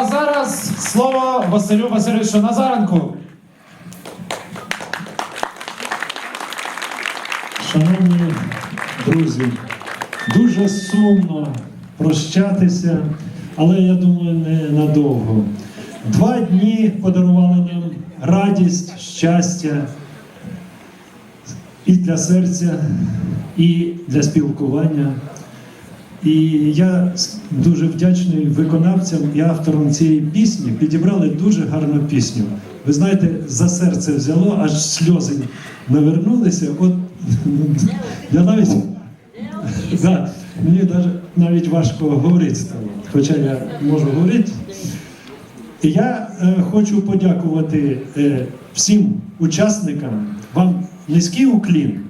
а зараз слово Василю Васильовичу Назаренку. Шановні друзі, дуже сумно прощатися, але я думаю, не надовго. Два дні подарували нам радість, щастя і для серця, і для спілкування. І я дуже вдячний виконавцям і авторам цієї пісні. Підібрали дуже гарну пісню. Ви знаєте, за серце взяло, аж сльози навернулися. От я навіть да, мені навіть, важко говорити стало, хоча я можу говорити. Я е, хочу подякувати е, всім учасникам. Вам низький уклін.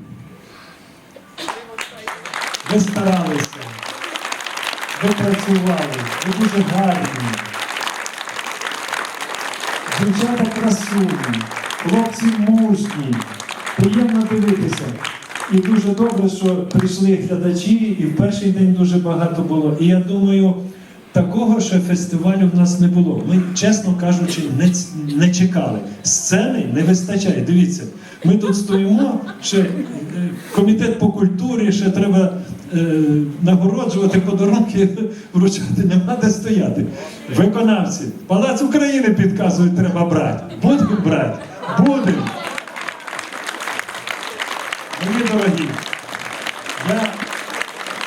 Ви старалися, ви працювали, ви дуже гарні. Дівчата красуні, хлопці мужні, приємно дивитися. І дуже добре, що прийшли глядачі, і в перший день дуже багато було. І я думаю, такого ще фестивалю в нас не було. Ми, чесно кажучи, не, не чекали. Сцени не вистачає. Дивіться, ми тут стоїмо, ще е, комітет по культурі, ще треба нагороджувати подарунки, вручати, нема де стояти. Виконавці, Палац України підказують, треба брати. Будемо брати? Будемо. Мої дорогі, я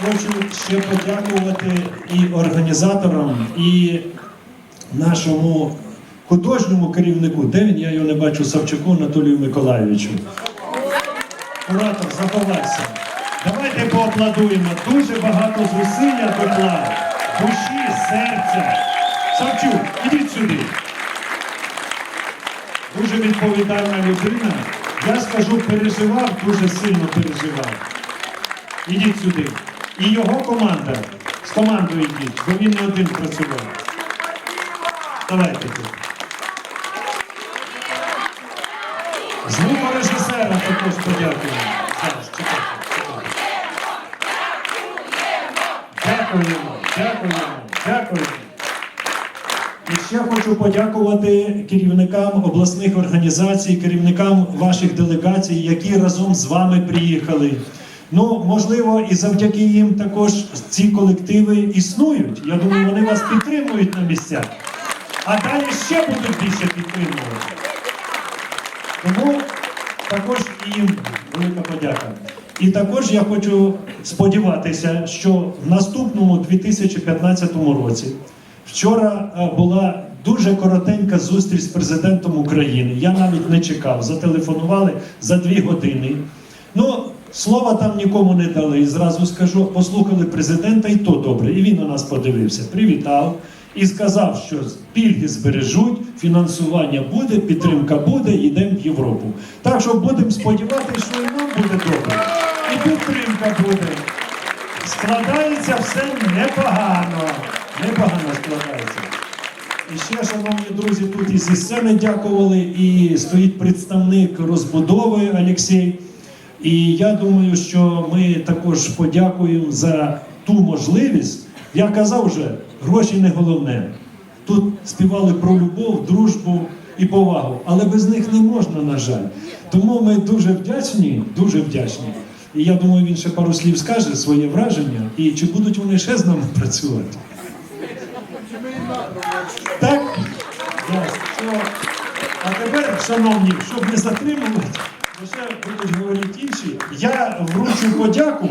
хочу ще подякувати і організаторам, і нашому художньому керівнику. Де він? Я його не бачу Савчуку Анатолію Миколайовичу. Куратор, заховайся. Давайте поаплодуємо. Дуже багато зусилля доклав. Душі, серця. Савчук, ідіть сюди. Дуже відповідальна людина. Я скажу, переживав, дуже сильно переживав. Ідіть сюди. І його команда. З командою йдіть, бо він не один працював. Давайте. Звукорежисера також подякуємо. Дякуємо, дякуємо, дякуємо. І ще хочу подякувати керівникам обласних організацій, керівникам ваших делегацій, які разом з вами приїхали. Ну, можливо, і завдяки їм також ці колективи існують. Я думаю, вони вас підтримують на місцях. А далі ще будуть більше підтримувати. Тому також і їм велика подяка. І також я хочу сподіватися, що в наступному 2015 році вчора е, була дуже коротенька зустріч з президентом України. Я навіть не чекав. Зателефонували за дві години. Ну, слова там нікому не дали. Зразу скажу, послухали президента, і то добре. І він на нас подивився, привітав і сказав, що пільги збережуть, фінансування буде, підтримка буде, йдемо в Європу. Так що будемо сподіватися, що і нам буде добре. І підтримка буде. Складається все непогано. Непогано складається. І ще, шановні друзі, тут і зі сцени дякували, і стоїть представник розбудови Олексій. І я думаю, що ми також подякуємо за ту можливість. Я казав вже, гроші не головне. Тут співали про любов, дружбу і повагу, але без них не можна, на жаль. Тому ми дуже вдячні, дуже вдячні. І я думаю, він ще пару слів скаже своє враження, і чи будуть вони ще з нами працювати. Так? А тепер, шановні, щоб не затримувати, ще будуть говорити інші, я вручу подяку.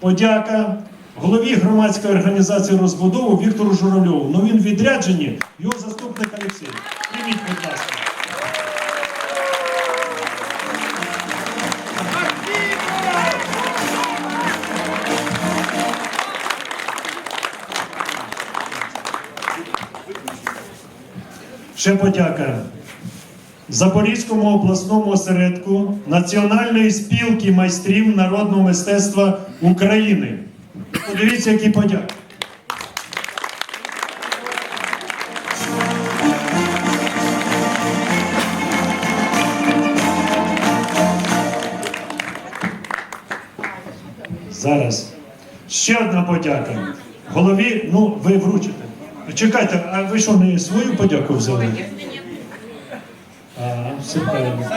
Подяка голові громадської організації розбудову Віктору Журавльову. Ну він в відрядженні, його заступник Олексій. Прийміть, будь ласка. Ще подяка Запорізькому обласному осередку Національної спілки майстрів народного мистецтва України. Подивіться, які подяки. Зараз ще одна подяка. Голові, ну ви вручите. Чекайте, а ви що, не свою подяку взяли? А, все правильно.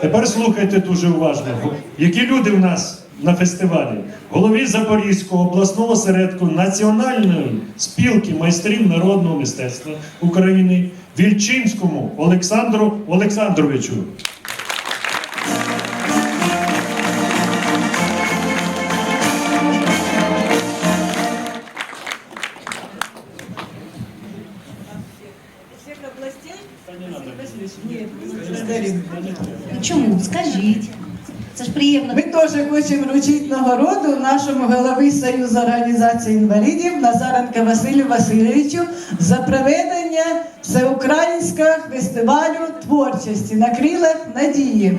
Тепер слухайте дуже уважно. Які люди в нас на фестивалі? Голові Запорізького обласного осередку Національної спілки майстрів народного мистецтва України Вільчинському Олександру Олександровичу. Чому? Скажіть. Це ж приємно. Ми теж хочемо вручити нагороду нашому голові Союзу організації інвалідів Назаренка Василю Васильовичу за проведення всеукраїнського фестивалю творчості на крилах надії.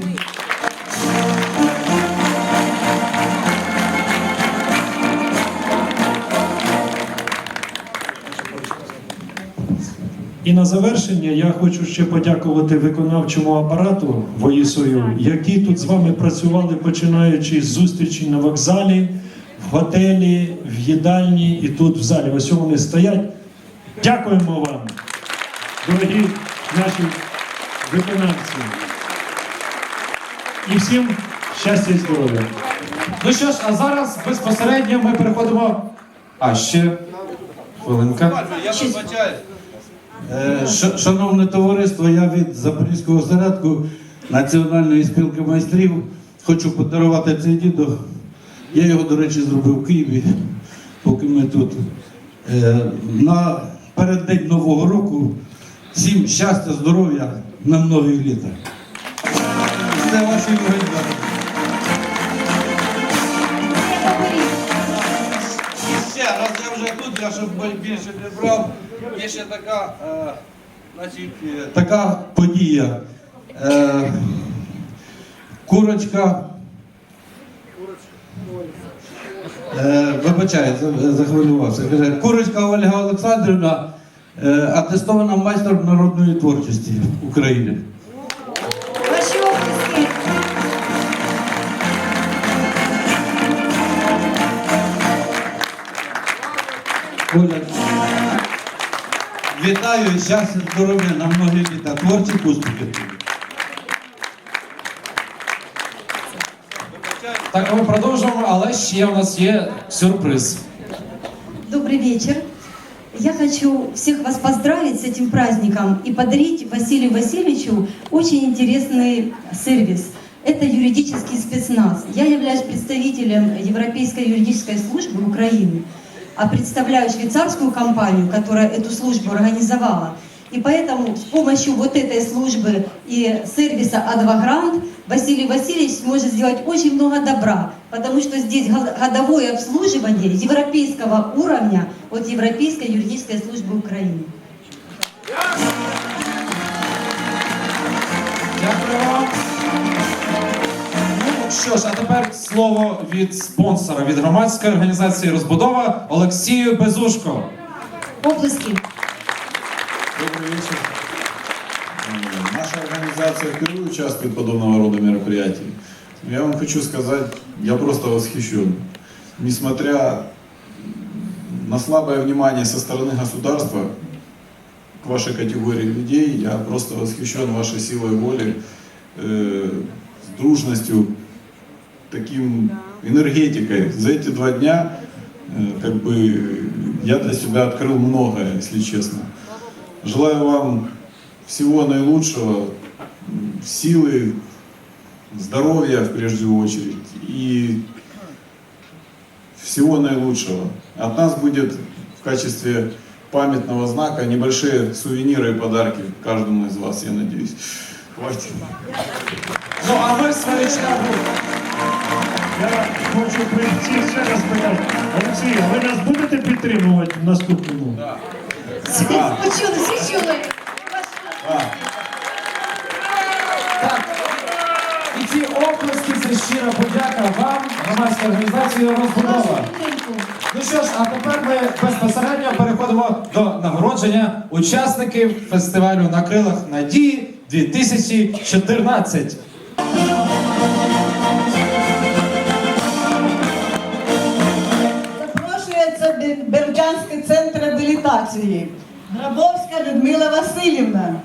І на завершення я хочу ще подякувати виконавчому апарату ВОїСОЮ, які тут з вами працювали, починаючи з зустрічі на вокзалі, в готелі, в їдальні і тут в залі. Ось вони стоять. Дякуємо вам, дорогі наші виконавці. І всім щастя і здоров'я. Ну що ж, а зараз безпосередньо ми переходимо. А ще хвилинка. Я вибачаюсь. Е, Шановне товариство, я від Запорізького осередку Національної спілки майстрів хочу подарувати цей дідо. Я його, до речі, зробив в Києві, поки ми тут. Е, На переддень Нового року всім щастя, здоров'я на многі літа. Це ваші. І ще раз я вже тут, я щоб більше не брав. Є ще така, е, значить, е, така подія. Е, курочка. Е, вибачаю, захвилювався. Курочка Ольга Олександрівна, е, атестована майстер народної творчості України. Оля, вітаю, щастя, здоров'я на многі літа, творчих успіхів. Так, а ми продовжуємо, але ще у нас є сюрприз. Добрый вечер. Я хочу всех вас поздравить с этим праздником и подарить Василию Васильевичу очень интересный сервис. Это юридический спецназ. Я являюсь представителем Европейской юридической службы Украины, А представляю швейцарскую компанию, которая эту службу организовала. И поэтому с помощью вот этой службы и сервиса Адвагрант Василий Васильевич сможет сделать очень много добра, потому что здесь го- годовое обслуживание европейского уровня от Европейской юридической службы Украины. Дякую вам. Ну що ж, а тепер слово від спонсора від громадської організації Розбудова Олексію Безушко. Оплески. Добрый вечер. Э, Наша организация впервые участвует в подобного рода мероприятии. Я вам хочу сказать, я просто восхищен. Несмотря на слабое внимание со стороны государства к вашей категории людей, я просто восхищен вашей силой воли, э, с дружностью, таким энергетикой. За эти два дня э, как бы я для себя открыл многое, если честно. Желаю вам всего наилучшего, силы, здоровья в прежде очередь и всего наилучшего. От нас будет в качестве памятного знака небольшие сувениры и подарки каждому из вас, я надеюсь. Хватит. Ну а ми в свою чергу. Я хочу прийти ще раз сказати. Олексій, ви нас будете підтримувати в наступному? Всі почули, всі чули. І ці оплески це щира подяка вам, громадській організації Розбудова. Ну що ж, а тепер ми безпосередньо переходимо до нагородження учасників фестивалю на крилах надії 2014. Громадянський центр реабілітації. Грабовська Людмила Васильівна.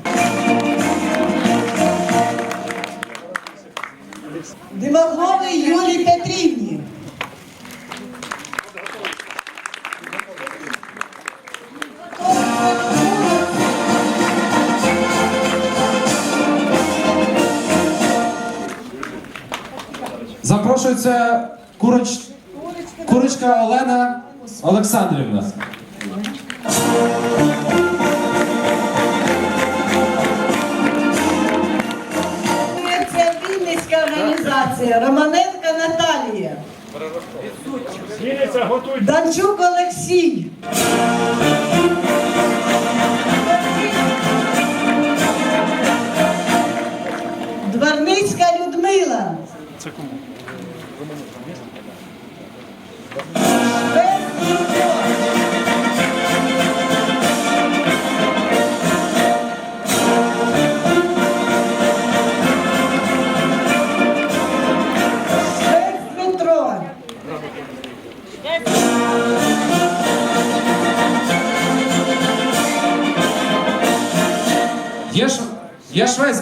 Димогловий Юлії Петрівні. Запрошується Курич... Курочка Олена Олександрівна. Це Вінницька організація. Романенка Наталія. Данчук Олексій. Дворницька Людмила. Це кому?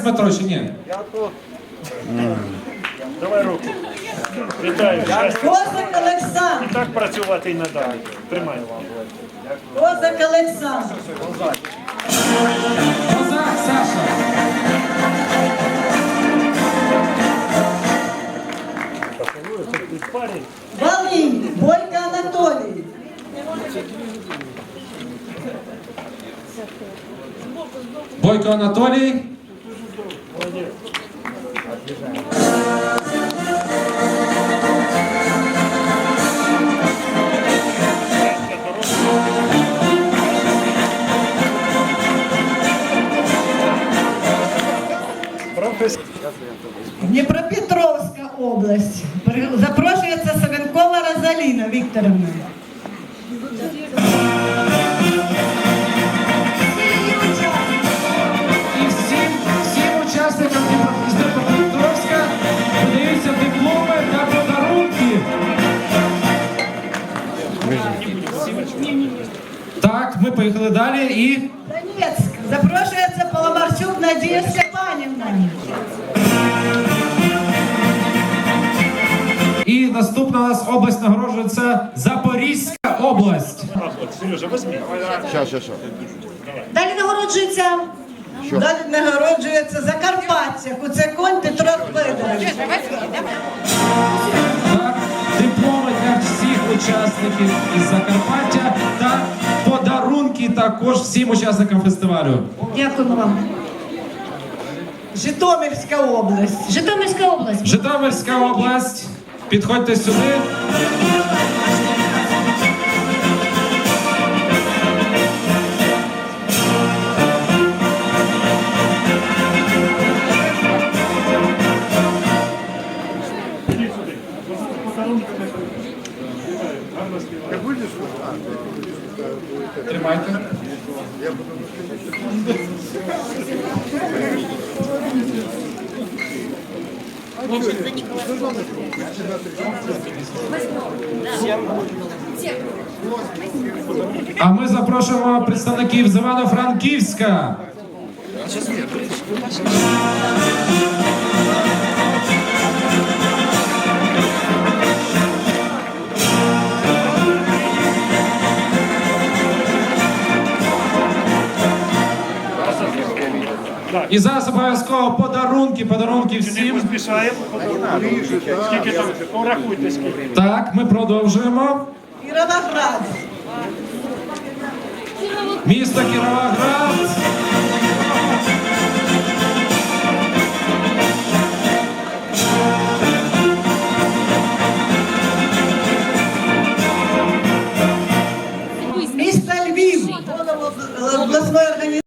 Дмитро чи ні? Давай руку. Вітаю. щастя. Козак Олександр. Так працювати і надалі. Тримай вам. Козак Олександр. Козак Саша. Парень. Волинь. Бойко Анатолій. Бойко Анатолій. Професор. Дніпропетровська область. При- Запрошується Савенкова Розаліна Вікторовна. Поїхали далі і Донецьк. Запрошується Поломарчук Надія Степанівна. І наступна у нас область нагороджується Запорізька область. Сережа, возьми. Щас. Далі нагороджується Далі нагороджується Закарпаття. Куцеконь Петро Федорович. Так, учасників із Закарпаття та подарунки також всім учасникам фестивалю. Дякуємо вам. Житомирська область. Житомирська область. Житомирська область. Підходьте сюди. Тримайте. А ми запрошуємо представників з Івано-Франківська. І зараз обов'язково подарунки, подарунки Не всім. поспішаємо, скільки там, порахуйте скільки. Так, ми продовжуємо. Кіровоград. Місто Кіровоград. Місто Львів. Обласної організації.